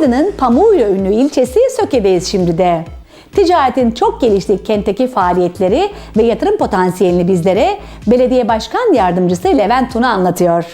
Aydın'ın pamuğuyla ünlü ilçesi Söke'deyiz şimdi de. Ticaretin çok geliştiği kentteki faaliyetleri ve yatırım potansiyelini bizlere Belediye Başkan Yardımcısı Levent Tuna anlatıyor.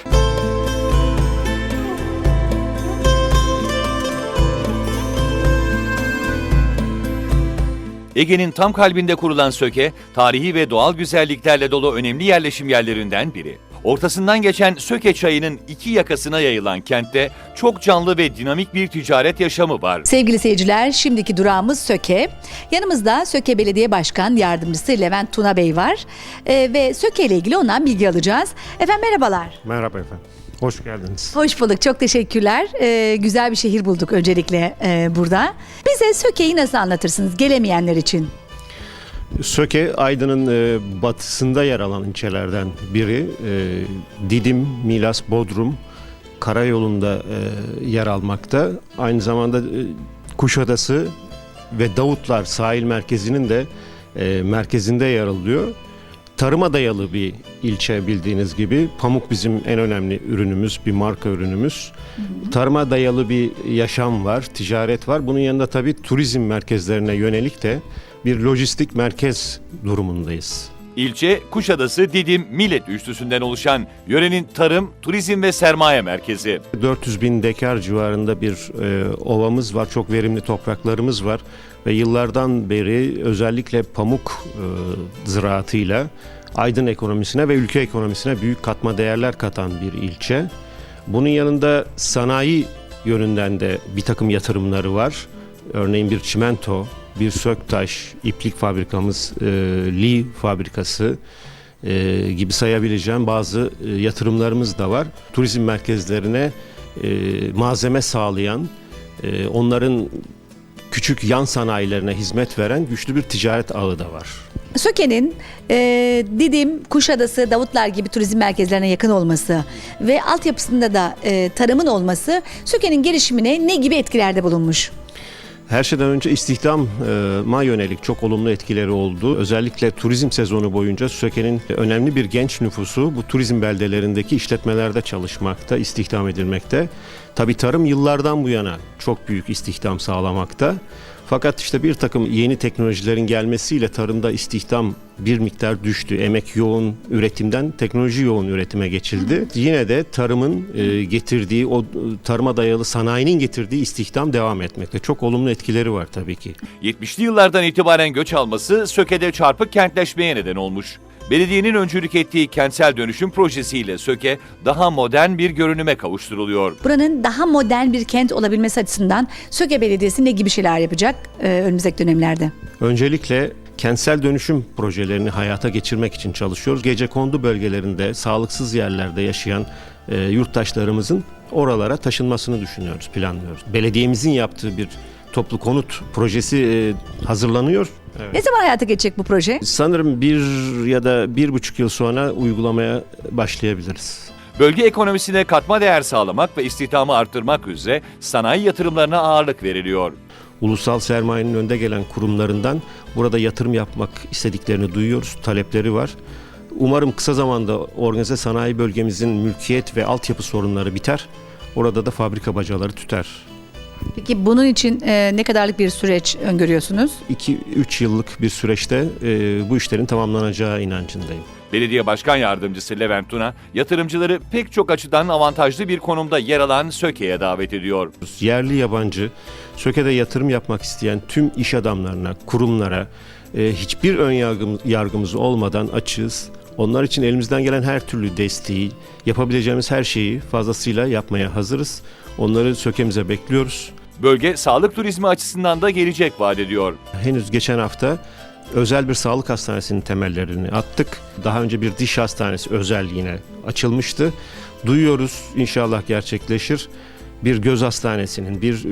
Ege'nin tam kalbinde kurulan Söke, tarihi ve doğal güzelliklerle dolu önemli yerleşim yerlerinden biri. Ortasından geçen Söke çayının iki yakasına yayılan kentte çok canlı ve dinamik bir ticaret yaşamı var. Sevgili seyirciler, şimdiki durağımız Söke. Yanımızda Söke Belediye Başkan Yardımcısı Levent Tuna Bey var. Ee, ve Söke ile ilgili ondan bilgi alacağız. Efendim merhabalar. Merhaba efendim. Hoş geldiniz. Hoş bulduk, çok teşekkürler. Ee, güzel bir şehir bulduk öncelikle e, burada. Bize Söke'yi nasıl anlatırsınız gelemeyenler için? Söke Aydın'ın e, batısında yer alan ilçelerden biri. E, Didim, Milas, Bodrum karayolunda e, yer almakta. Aynı zamanda e, Kuşadası ve Davutlar sahil merkezinin de e, merkezinde yer alıyor. Tarıma dayalı bir ilçe bildiğiniz gibi. Pamuk bizim en önemli ürünümüz, bir marka ürünümüz. Tarıma dayalı bir yaşam var, ticaret var. Bunun yanında tabii turizm merkezlerine yönelik de bir lojistik merkez durumundayız. İlçe, Kuşadası, Didim, Millet üçlüsünden oluşan yörenin tarım, turizm ve sermaye merkezi. 400 bin dekar civarında bir e, ovamız var, çok verimli topraklarımız var ve yıllardan beri özellikle pamuk e, ziraatıyla Aydın ekonomisine ve ülke ekonomisine büyük katma değerler katan bir ilçe. Bunun yanında sanayi yönünden de bir takım yatırımları var. Örneğin bir çimento, bir söktaş, iplik fabrikamız, e, li fabrikası e, gibi sayabileceğim bazı e, yatırımlarımız da var. Turizm merkezlerine e, malzeme sağlayan, e, onların küçük yan sanayilerine hizmet veren güçlü bir ticaret ağı da var. Söke'nin e, Didim, Kuşadası, Davutlar gibi turizm merkezlerine yakın olması ve altyapısında da e, tarımın olması Söke'nin gelişimine ne gibi etkilerde bulunmuş? Her şeyden önce istihdama yönelik çok olumlu etkileri oldu. Özellikle turizm sezonu boyunca Söke'nin önemli bir genç nüfusu bu turizm beldelerindeki işletmelerde çalışmakta, istihdam edilmekte. Tabi tarım yıllardan bu yana çok büyük istihdam sağlamakta. Fakat işte bir takım yeni teknolojilerin gelmesiyle tarımda istihdam bir miktar düştü. Emek yoğun üretimden teknoloji yoğun üretime geçildi. Yine de tarımın e, getirdiği o tarıma dayalı sanayinin getirdiği istihdam devam etmekte. Çok olumlu etkileri var tabii ki. 70'li yıllardan itibaren göç alması Söke'de çarpık kentleşmeye neden olmuş. Belediyenin öncülük ettiği kentsel dönüşüm projesiyle Söke daha modern bir görünüme kavuşturuluyor. Buranın daha modern bir kent olabilmesi açısından Söke Belediyesi ne gibi şeyler yapacak e, önümüzdeki dönemlerde? Öncelikle kentsel dönüşüm projelerini hayata geçirmek için çalışıyoruz. Gece kondu bölgelerinde, sağlıksız yerlerde yaşayan e, yurttaşlarımızın oralara taşınmasını düşünüyoruz, planlıyoruz. Belediyemizin yaptığı bir toplu konut projesi e, hazırlanıyor. Evet. Ne zaman hayata geçecek bu proje? Sanırım bir ya da bir buçuk yıl sonra uygulamaya başlayabiliriz. Bölge ekonomisine katma değer sağlamak ve istihdamı arttırmak üzere sanayi yatırımlarına ağırlık veriliyor. Ulusal sermayenin önde gelen kurumlarından burada yatırım yapmak istediklerini duyuyoruz, talepleri var. Umarım kısa zamanda organize sanayi bölgemizin mülkiyet ve altyapı sorunları biter. Orada da fabrika bacaları tüter. Peki bunun için e, ne kadarlık bir süreç öngörüyorsunuz? 2-3 yıllık bir süreçte e, bu işlerin tamamlanacağı inancındayım. Belediye Başkan Yardımcısı Levent Tuna, yatırımcıları pek çok açıdan avantajlı bir konumda yer alan Söke'ye davet ediyor. Yerli yabancı, Söke'de yatırım yapmak isteyen tüm iş adamlarına, kurumlara e, hiçbir ön yargımız, yargımız olmadan açığız. Onlar için elimizden gelen her türlü desteği, yapabileceğimiz her şeyi fazlasıyla yapmaya hazırız. Onları Söke'mize bekliyoruz. Bölge sağlık turizmi açısından da gelecek vaat ediyor. Henüz geçen hafta özel bir sağlık hastanesinin temellerini attık. Daha önce bir diş hastanesi özel yine açılmıştı. Duyuyoruz inşallah gerçekleşir. Bir göz hastanesinin, bir e,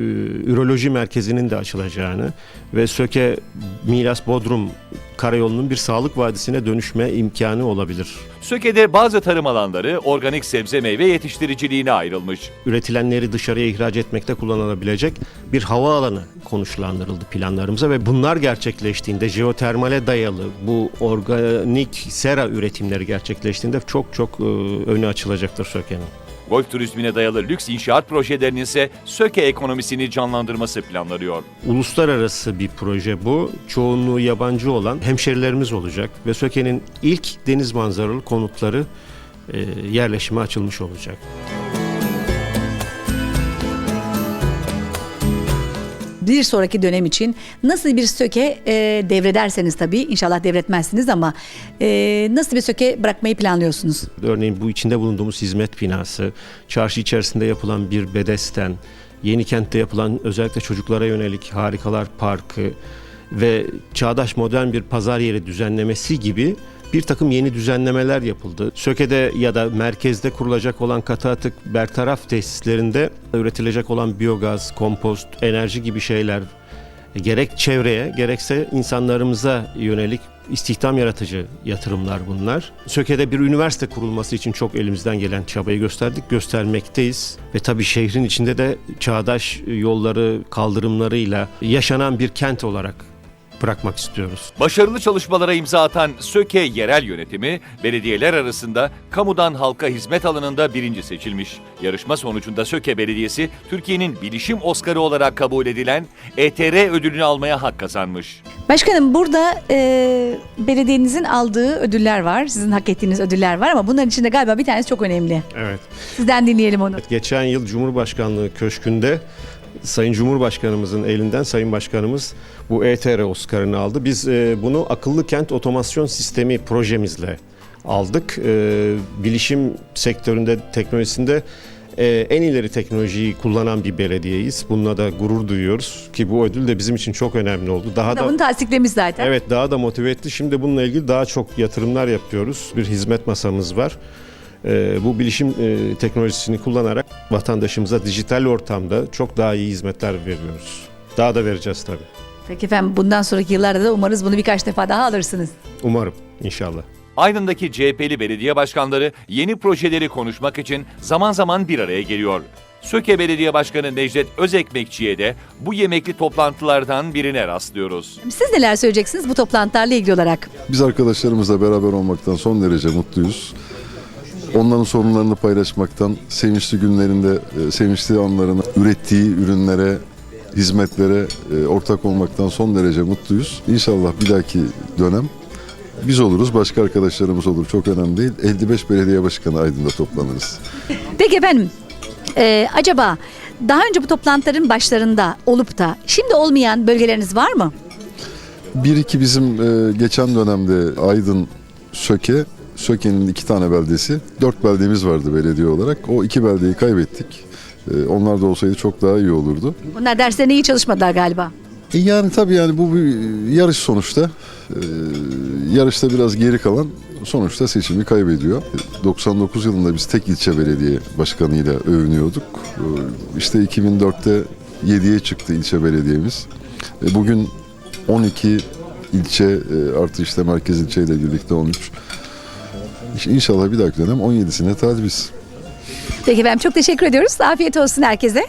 üroloji merkezinin de açılacağını ve Söke Milas Bodrum karayolunun bir sağlık vadisine dönüşme imkanı olabilir. Söke'de bazı tarım alanları organik sebze meyve yetiştiriciliğine ayrılmış. üretilenleri dışarıya ihraç etmekte kullanılabilecek bir hava alanı konuşlandırıldı planlarımıza ve bunlar gerçekleştiğinde jeotermale dayalı bu organik sera üretimleri gerçekleştiğinde çok çok e, önü açılacaktır Söke'nin. Golf turizmine dayalı lüks inşaat projelerinin ise Söke ekonomisini canlandırması planlanıyor. Uluslararası bir proje bu. Çoğunluğu yabancı olan hemşerilerimiz olacak ve Söke'nin ilk deniz manzaralı konutları e, yerleşime açılmış olacak. Bir sonraki dönem için nasıl bir söke e, devrederseniz tabii inşallah devretmezsiniz ama e, nasıl bir söke bırakmayı planlıyorsunuz? Örneğin bu içinde bulunduğumuz hizmet binası, çarşı içerisinde yapılan bir bedesten, yeni kentte yapılan özellikle çocuklara yönelik harikalar parkı ve çağdaş modern bir pazar yeri düzenlemesi gibi bir takım yeni düzenlemeler yapıldı. Söke'de ya da merkezde kurulacak olan katı atık bertaraf tesislerinde üretilecek olan biyogaz, kompost, enerji gibi şeyler gerek çevreye gerekse insanlarımıza yönelik istihdam yaratıcı yatırımlar bunlar. Söke'de bir üniversite kurulması için çok elimizden gelen çabayı gösterdik, göstermekteyiz. Ve tabii şehrin içinde de çağdaş yolları, kaldırımlarıyla yaşanan bir kent olarak bırakmak istiyoruz. Başarılı çalışmalara imza atan Söke yerel yönetimi, belediyeler arasında kamudan halka hizmet alanında birinci seçilmiş. Yarışma sonucunda Söke Belediyesi, Türkiye'nin bilişim Oscar'ı olarak kabul edilen ETR ödülünü almaya hak kazanmış. Başkanım burada e, belediyenizin aldığı ödüller var. Sizin hak ettiğiniz ödüller var ama bunların içinde galiba bir tanesi çok önemli. Evet. Sizden dinleyelim onu. Geçen yıl Cumhurbaşkanlığı Köşkü'nde Sayın Cumhurbaşkanımızın elinden Sayın Başkanımız bu ETR Oscar'ını aldı. Biz e, bunu akıllı kent otomasyon sistemi projemizle aldık. E, bilişim sektöründe, teknolojisinde e, en ileri teknolojiyi kullanan bir belediyeyiz. Bununla da gurur duyuyoruz ki bu ödül de bizim için çok önemli oldu. Daha da Bunu tasdiklemiş zaten. Evet daha da motive etti. Şimdi bununla ilgili daha çok yatırımlar yapıyoruz. Bir hizmet masamız var. Ee, bu bilişim e, teknolojisini kullanarak vatandaşımıza dijital ortamda çok daha iyi hizmetler veriyoruz. Daha da vereceğiz tabii. Peki efendim bundan sonraki yıllarda da umarız bunu birkaç defa daha alırsınız. Umarım inşallah. Aydın'daki CHP'li belediye başkanları yeni projeleri konuşmak için zaman zaman bir araya geliyor. Söke Belediye Başkanı Necdet Özekmekçi'ye de bu yemekli toplantılardan birine rastlıyoruz. Siz neler söyleyeceksiniz bu toplantılarla ilgili olarak? Biz arkadaşlarımızla beraber olmaktan son derece mutluyuz. Onların sorunlarını paylaşmaktan, sevinçli günlerinde, e, sevinçli anlarını ürettiği ürünlere, hizmetlere e, ortak olmaktan son derece mutluyuz. İnşallah bir dahaki dönem biz oluruz, başka arkadaşlarımız olur. Çok önemli değil. 55 belediye başkanı Aydın'da toplanırız. Peki efendim e, acaba daha önce bu toplantıların başlarında olup da şimdi olmayan bölgeleriniz var mı? Bir iki bizim e, geçen dönemde Aydın, Söke, Söke'nin iki tane beldesi, dört beldemiz vardı belediye olarak. O iki beldeyi kaybettik. E, onlar da olsaydı çok daha iyi olurdu. Bunlar derslerine iyi çalışmadılar galiba. E yani tabii yani bu bir yarış sonuçta. E, yarışta biraz geri kalan sonuçta seçimi kaybediyor. E, 99 yılında biz tek ilçe belediye başkanıyla övünüyorduk. E, işte 2004'te 7'ye çıktı ilçe belediyemiz. E, bugün 12 ilçe e, artı işte merkez ilçeyle birlikte 13. İnşallah bir dahaki dönem 17'sine talibiz. Peki efendim çok teşekkür ediyoruz. Afiyet olsun herkese.